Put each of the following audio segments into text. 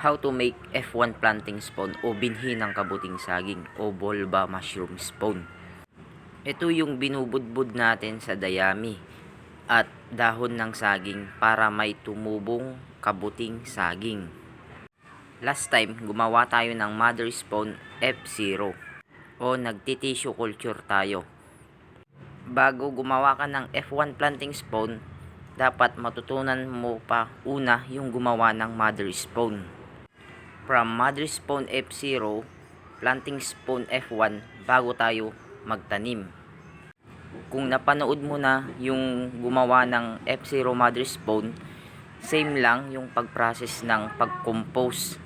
How to make F1 planting spawn o binhi ng kabuting saging o bulba mushroom spawn. Ito yung binubudbud natin sa dayami at dahon ng saging para may tumubong kabuting saging. Last time, gumawa tayo ng mother spawn F0 o nagti-tissue culture tayo. Bago gumawa ka ng F1 planting spawn, dapat matutunan mo pa una yung gumawa ng mother spawn. From mother spawn F0, planting spawn F1 bago tayo magtanim. Kung napanood mo na yung gumawa ng F0 mother spawn, same lang yung pag-process ng pag-compose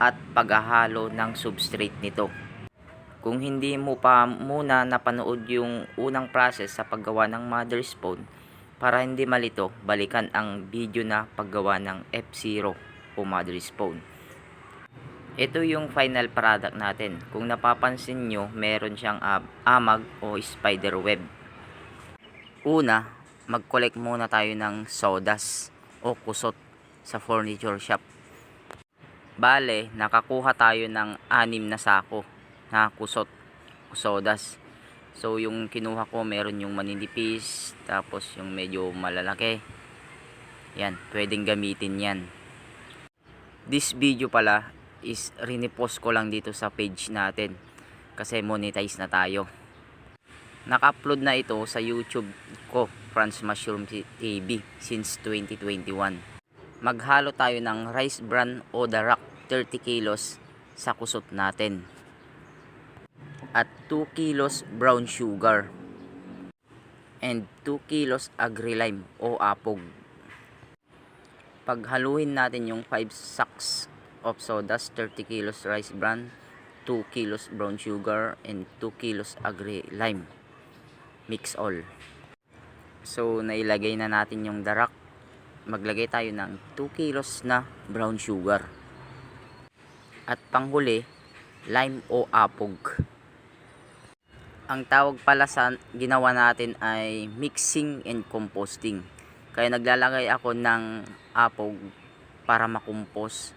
at paghahalo ng substrate nito. Kung hindi mo pa muna napanood yung unang process sa paggawa ng mother spawn, para hindi malito, balikan ang video na paggawa ng F0 o mother spawn. Ito yung final product natin. Kung napapansin nyo, meron siyang ab- amag o spider web. Una, mag-collect muna tayo ng sodas o kusot sa furniture shop. Bale, nakakuha tayo ng anim na sako na kusot sodas. So, yung kinuha ko, meron yung maninipis, tapos yung medyo malalaki. Yan, pwedeng gamitin yan. This video pala is rinipost ko lang dito sa page natin kasi monetize na tayo. Naka-upload na ito sa YouTube ko, Franz Mushroom TV, since 2021. Maghalo tayo ng rice bran o darak 30 kilos sa kusot natin. At 2 kilos brown sugar. And 2 kilos agri-lime o apog. Paghaluin natin yung 5 sacks of sodas, 30 kilos rice bran, 2 kilos brown sugar, and 2 kilos agri-lime mix all. So, nailagay na natin yung darak. Maglagay tayo ng 2 kilos na brown sugar. At panghuli, lime o apog. Ang tawag pala sa ginawa natin ay mixing and composting. Kaya naglalagay ako ng apog para makumpos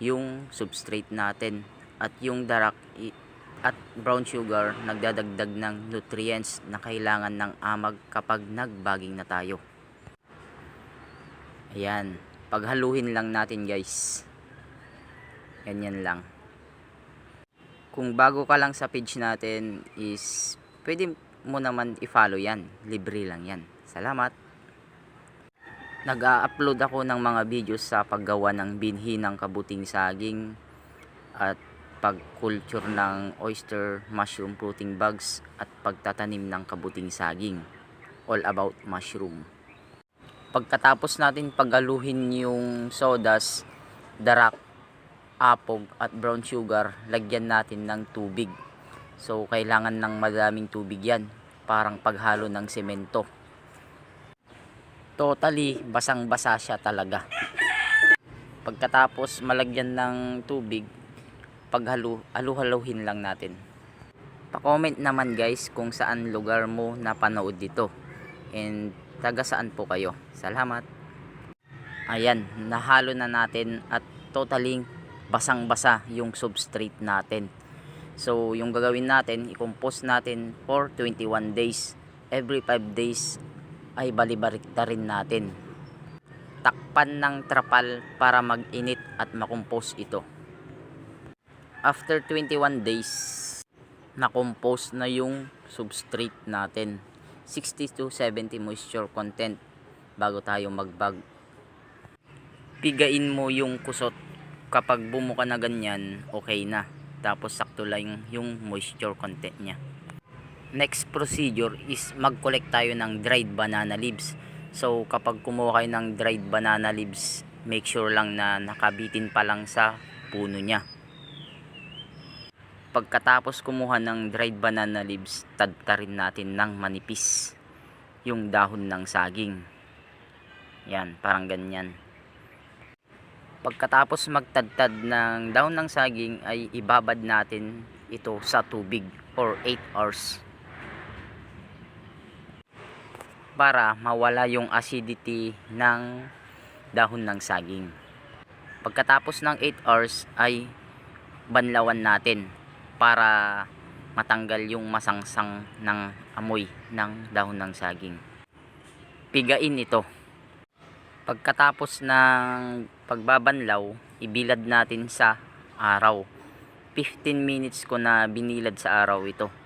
yung substrate natin. At yung darak at brown sugar nagdadagdag ng nutrients na kailangan ng amag kapag nagbaging na tayo. Ayan. Paghaluhin lang natin guys. Ganyan lang. Kung bago ka lang sa page natin is pwede mo naman i-follow yan. Libre lang yan. Salamat. Nag-a-upload ako ng mga videos sa paggawa ng binhi ng kabuting saging at pag-culture ng oyster mushroom fruiting bugs at pagtatanim ng kabuting saging. All about mushroom. Pagkatapos natin pagaluhin yung sodas, darak, apog at brown sugar, lagyan natin ng tubig. So, kailangan ng madaming tubig yan. Parang paghalo ng semento. Totally, basang-basa siya talaga. Pagkatapos malagyan ng tubig, paghalu halu-haluhin lang natin. Pa-comment naman guys kung saan lugar mo napanood dito. And taga saan po kayo. Salamat. Ayan, nahalo na natin at totally basang-basa yung substrate natin. So, yung gagawin natin, i-compose natin for 21 days. Every 5 days ay balibarikta rin natin. Takpan ng trapal para mag-init at makompose ito. After 21 days, na-compose na yung substrate natin. 60 to 70 moisture content bago tayo magbag. Pigain mo yung kusot. Kapag bumuka na ganyan, okay na. Tapos sakto lang yung moisture content niya. Next procedure is mag-collect tayo ng dried banana leaves. So kapag kumuha kayo ng dried banana leaves, make sure lang na nakabitin pa lang sa puno niya. Pagkatapos kumuha ng dried banana leaves, tadtarin natin ng manipis yung dahon ng saging. Yan, parang ganyan. Pagkatapos magtadtad ng dahon ng saging ay ibabad natin ito sa tubig for 8 hours. Para mawala yung acidity ng dahon ng saging. Pagkatapos ng 8 hours ay banlawan natin para matanggal yung masangsang ng amoy ng dahon ng saging. Pigain ito. Pagkatapos ng pagbabanlaw, ibilad natin sa araw. 15 minutes ko na binilad sa araw ito.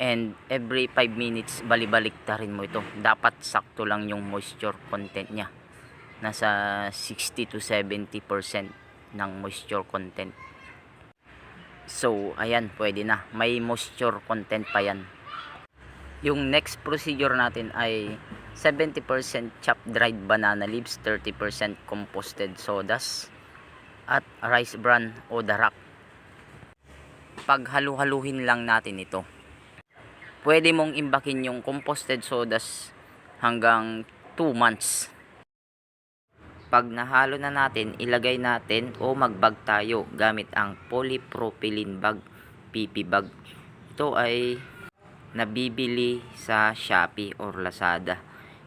And every 5 minutes, balibalik ta rin mo ito. Dapat sakto lang yung moisture content niya. Nasa 60 to 70% ng moisture content. So, ayan, pwede na. May moisture content pa yan. Yung next procedure natin ay 70% chopped dried banana leaves, 30% composted sodas, at rice bran o darak. Paghalu-haluhin lang natin ito. Pwede mong imbakin yung composted sodas hanggang 2 months. Pag nahalo na natin, ilagay natin o magbag tayo gamit ang polypropylene bag, PP bag. Ito ay nabibili sa Shopee or Lazada.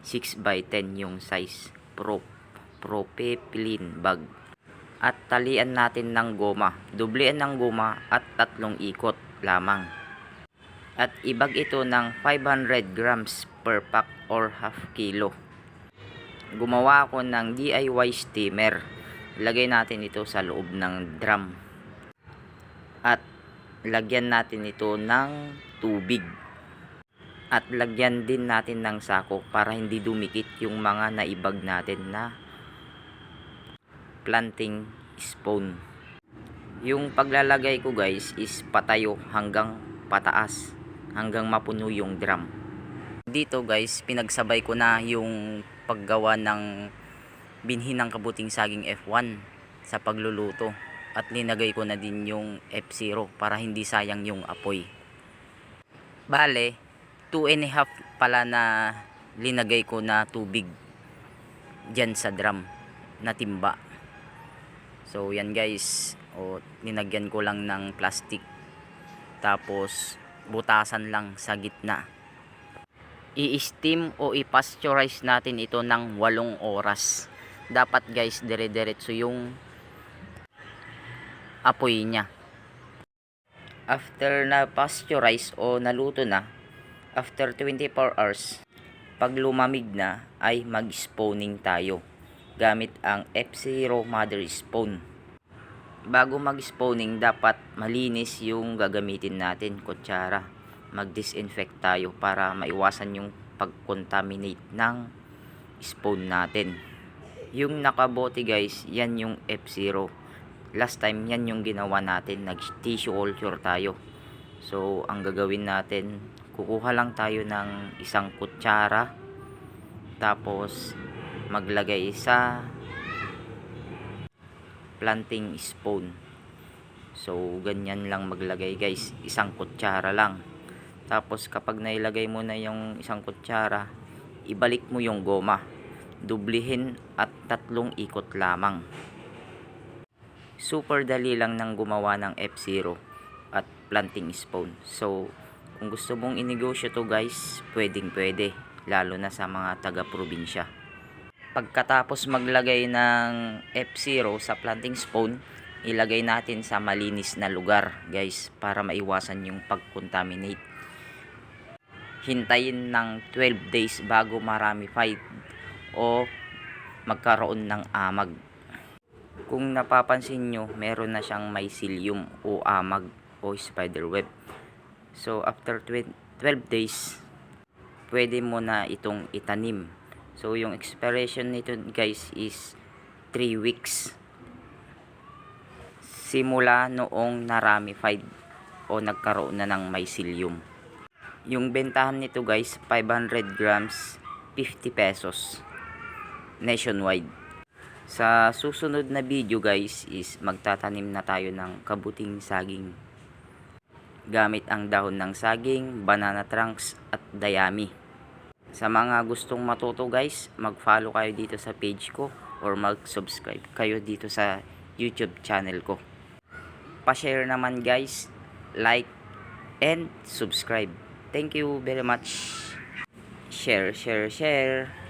6x10 yung size. Pro, propylene bag. At talian natin ng goma. Dublian ng goma at tatlong ikot lamang. At ibag ito ng 500 grams per pack or half kilo gumawa ako ng DIY steamer. Lagay natin ito sa loob ng drum. At lagyan natin ito ng tubig. At lagyan din natin ng sako para hindi dumikit yung mga naibag natin na planting spoon. Yung paglalagay ko guys is patayo hanggang pataas hanggang mapuno yung drum. Dito guys, pinagsabay ko na yung paggawa ng binhi ng kabuting saging F1 sa pagluluto at linagay ko na din yung F0 para hindi sayang yung apoy. Bale, 2 and a half pala na linagay ko na tubig dyan sa drum na timba. So yan guys, o linagyan ko lang ng plastic tapos butasan lang sa gitna i-steam o i-pasteurize natin ito ng 8 oras. Dapat guys, dire-diretso yung apoy niya. After na pasteurize o naluto na, after 24 hours, pag lumamig na ay mag-spawning tayo gamit ang F0 mother spawn. Bago mag-spawning, dapat malinis yung gagamitin natin, kutsara mag-disinfect tayo para maiwasan yung pag-contaminate ng spoon natin. Yung nakabote guys, yan yung F0. Last time yan yung ginawa natin, nag-tissue culture tayo. So, ang gagawin natin, kukuha lang tayo ng isang kutsara tapos maglagay sa planting spoon. So, ganyan lang maglagay guys. Isang kutsara lang. Tapos kapag nailagay mo na yung isang kutsara, ibalik mo yung goma. Dublihin at tatlong ikot lamang. Super dali lang ng gumawa ng F0 at planting spoon. So, kung gusto mong inegosyo to guys, pwedeng pwede. Lalo na sa mga taga-probinsya. Pagkatapos maglagay ng F0 sa planting spoon, ilagay natin sa malinis na lugar guys para maiwasan yung pag-contaminate hintayin ng 12 days bago marami fight o magkaroon ng amag. Kung napapansin nyo, meron na siyang mycelium o amag o spiderweb. So, after 12 days, pwede mo na itong itanim. So, yung expiration nito guys is 3 weeks. Simula noong naramified o nagkaroon na ng mycelium. Yung bentahan nito guys, 500 grams, 50 pesos. Nationwide. Sa susunod na video guys is magtatanim na tayo ng kabuting saging. Gamit ang dahon ng saging, banana trunks at dayami. Sa mga gustong matuto guys, mag-follow kayo dito sa page ko or mag-subscribe kayo dito sa YouTube channel ko. Pa-share naman guys, like, and subscribe. Thank you very much. Share, share, share.